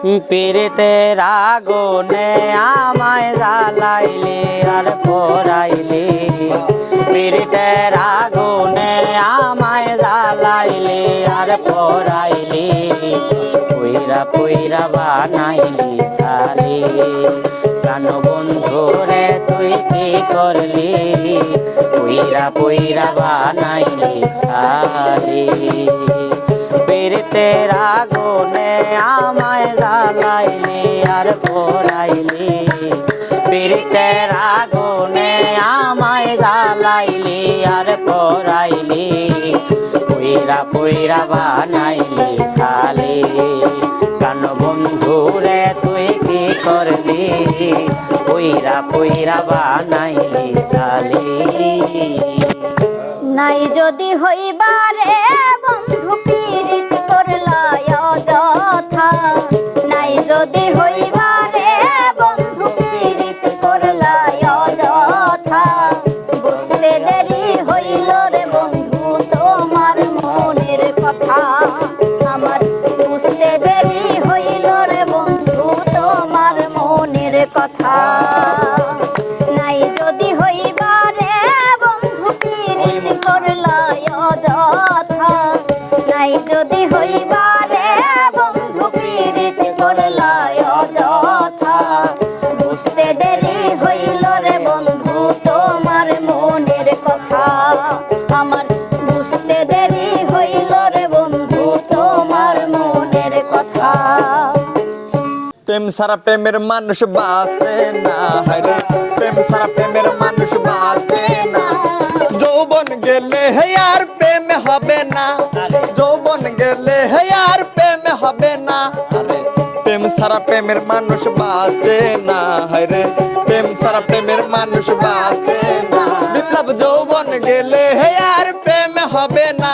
পিড়িতের আগুনে আমায় জ্বালাইলে আর পড়াইলে পিড়িতের আগুনে আমায় জ্বালাইলে আর পড়াইলে পুইরা পুইরা বানাইলি সালি প্রাণ বন্ধু রে, তুই কি করলি? পুইরা পুইরা বানাইলি সালি পীড়িতের আগুনে আমায় জ্বালাইলি আর পড়াইলি। পীড়িতের আগুনে আমায় জ্বালাইলি আর পড়াইলি। পুইরা পুইরা বানাইলি সালি প্রাণ বন্ধু রে, তুই কি করলি? পুইরা পুইরা বানাইলি সালি নাই যদি হইবারে বন্ধু যদি হইবারে বন্ধু পীড়িত করলায় অযথা বুঝতে দেরি হইল রে বন্ধু, তোমার মনের কথা। আমার দেরি হইল রে বন্ধু, তোমার মনের কথা। প্রেম সারা প্রেমের মানুষ বাসে না হরে প্রেম সারা প্রেমের মানুষ বাসে না। যৌবন গেলে আর প্রেম হবে না। গেলে আর প্রেম হবে না। আরে প্রেম সারা প্রেমের মানুষ বাঁচে না। হরে প্রেম সারা প্রেমের মানুষ বাঁচে না। বিপ্লব যৌবন গেলে হে আর প্রেম হবে না।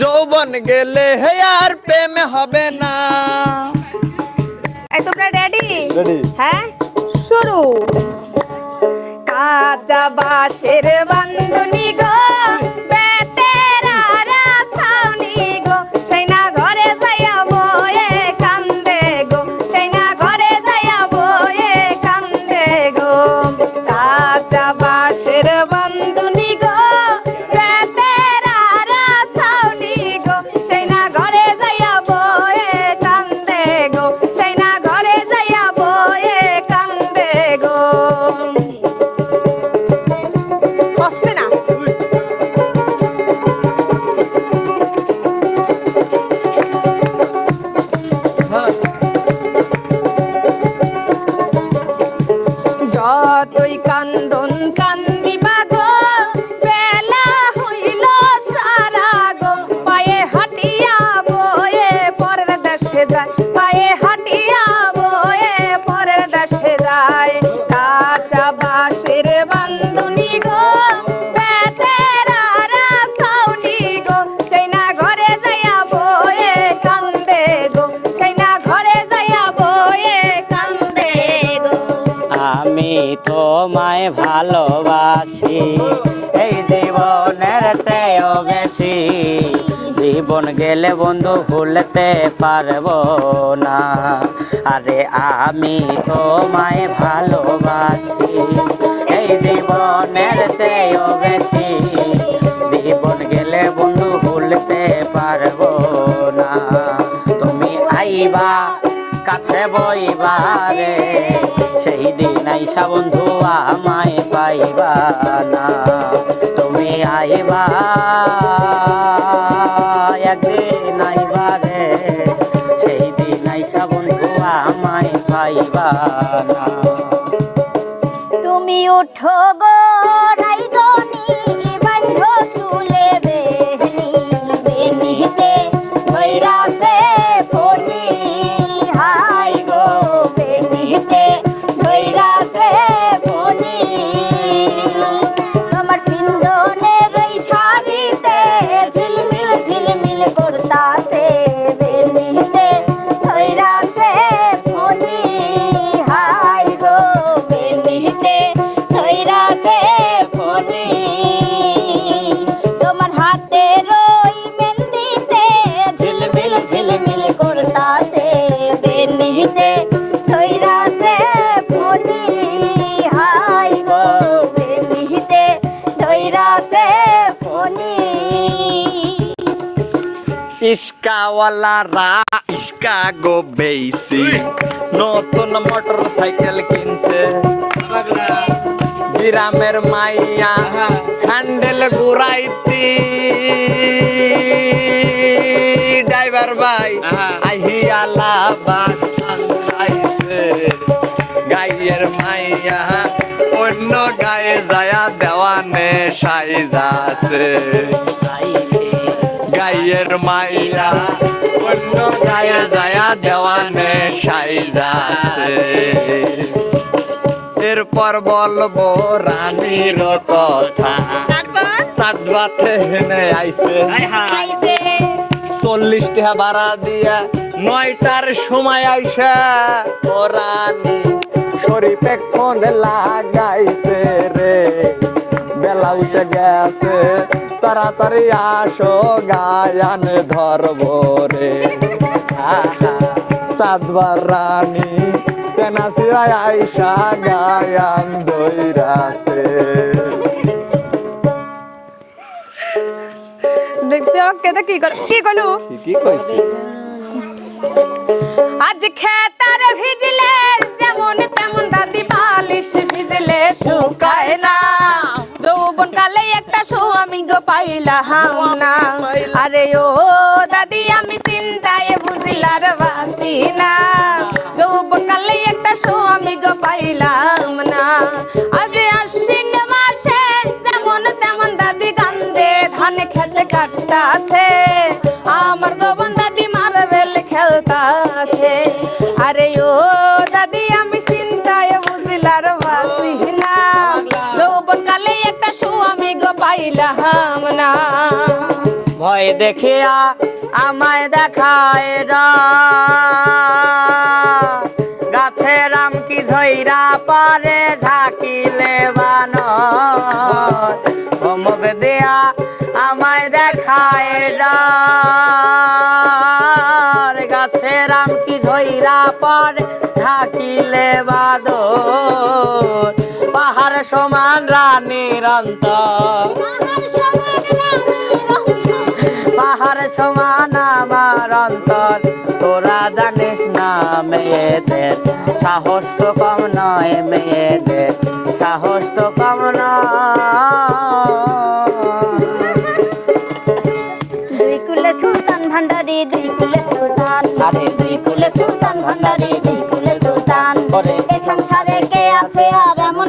যৌবন গেলে হে আর প্রেম হবে না। এই তোমরা রেডি Ready. হ্যাঁ শুরু। কাঁচা বাঁশের বান্ধনি গো। বাঁশের দেশে যায়, পায়ে হাটিয়া বয়ে পরের দেশে যায়। কাঁচা বাঁশের বান্ধুনি গো আমি তোমায় ভালোবাসি, এই জীবনের চেয়েও বেশি। জীবন গেলে বন্ধু ভুলতে পারব না। আরে আমি তোমায় ভালোবাসি, এই জীবনের চেয়েও বেশি। জীবন গেলে বন্ধু ভুলতে পারব না। তুমি আইবা, কাছে বইবারে সেই দিন আইসা বন্ধু আমায় পাইবা উঠো গো রাইদনি ইস্কাওয়ালা রা ইস্কা গো বেইসি। নতুন মোটর সাইকেল কিনছে। গ্রামের মাইয়া হ্যান্ডেল ঘুরাইতি। ড্রাইভার ভাই আহিয়ালা বাসাইছে গাইয়ের মাইয়া অন্য গায়ে যায়া দেওয়ানে সাইজাছে গাইয়ের মাইয়া অন্য গায়ে যায়া দেওয়ানে সাইজাছে এরপর বলব রানীর কথা। সাতবাতে হেনে আইছে। চল্লিশ টাকা ভাড়া দিয়া নয়টার সময় আইসা। ও রানী শরীফে ফোন লাগাইছে রে? বেলা উঠে গেছে। তাড়াতাড়ি আসো গায়ান ধরবো রে। সাতবার রানী তেনাসিরায় আইসা গায়ান দইরাছে। দেখতে কেতে কি কর কি করলু কি কইছি। আজ খেতার ভিজলে যেমন তেমন দাদি বালিশ ভিজলে শুকায় না পাইলাম না আরে ও দাদি, আমি চিন্তায় বুঝলার বাসি না। যৌবন কালে একটা স্বামী গো পাইলাম না। আজ আশ্বিন মাসে যেমন তেমন দাদি কান্দে, ধান খেতে কাটতাছে। আমার যৌবন দাদি মারবেল খেলতাছে। আরে ও পাইলাম না। ভয় দেখিয়া আমায় দেখায় গাছে রাম কি ঝইরা পারে ঝাঁকিলে বান ভমক দেয়া আমায় দেখায় গাছে রাম কি ঝইরা পারে ঝাঁকিলে বাদ পাহাড় পাহাড় সমান আমার অন্তর। তোরা জানিস না মেয়েদের সাহস তো কম নয় মেয়েদের সাহস তো কম দুই কুলে সুলতান ভান্ডারি দুই কুলে সুলতান। আরে দুই কুলে সুলতান ভান্ডারি দুই কুলে সুলতান। সংসারে কে আছে আর এমন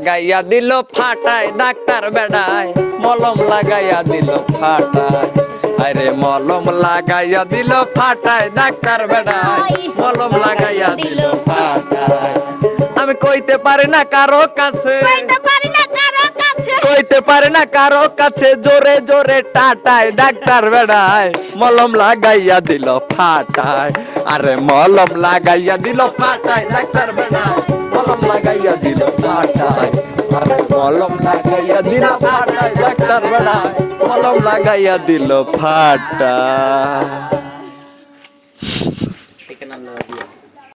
লাগাইয়া দিল ফাটায়, ডাক্তার বেড়ায়। মলম লাগাইয়া দিল ফাটায়। আরে মলম লাগাইয়া দিল ফাটায়, ডাক্তার বেড়ায়। মলম লাগাইয়া দিল ফাটায়। আমি কইতে পারি না কারও কাছে। কইতে পারি না কইতে পারে না কারও কাছে। জোরে জোরে টাটায়, ডাক্তার বেড়ায়। মলম লাগাইয়া দিল ফাটায়। আরে মলম লাগাইয়া দিল ফাটায়, ডাক্তার বেড়ায়। মলম লাগাইয়া দিল ফাটায়। আরে মলম লাগাইয়া দিল ফাটায়, ডাক্তার বেড়ায়। মলম লাগাইয়া দিল ফাটায়।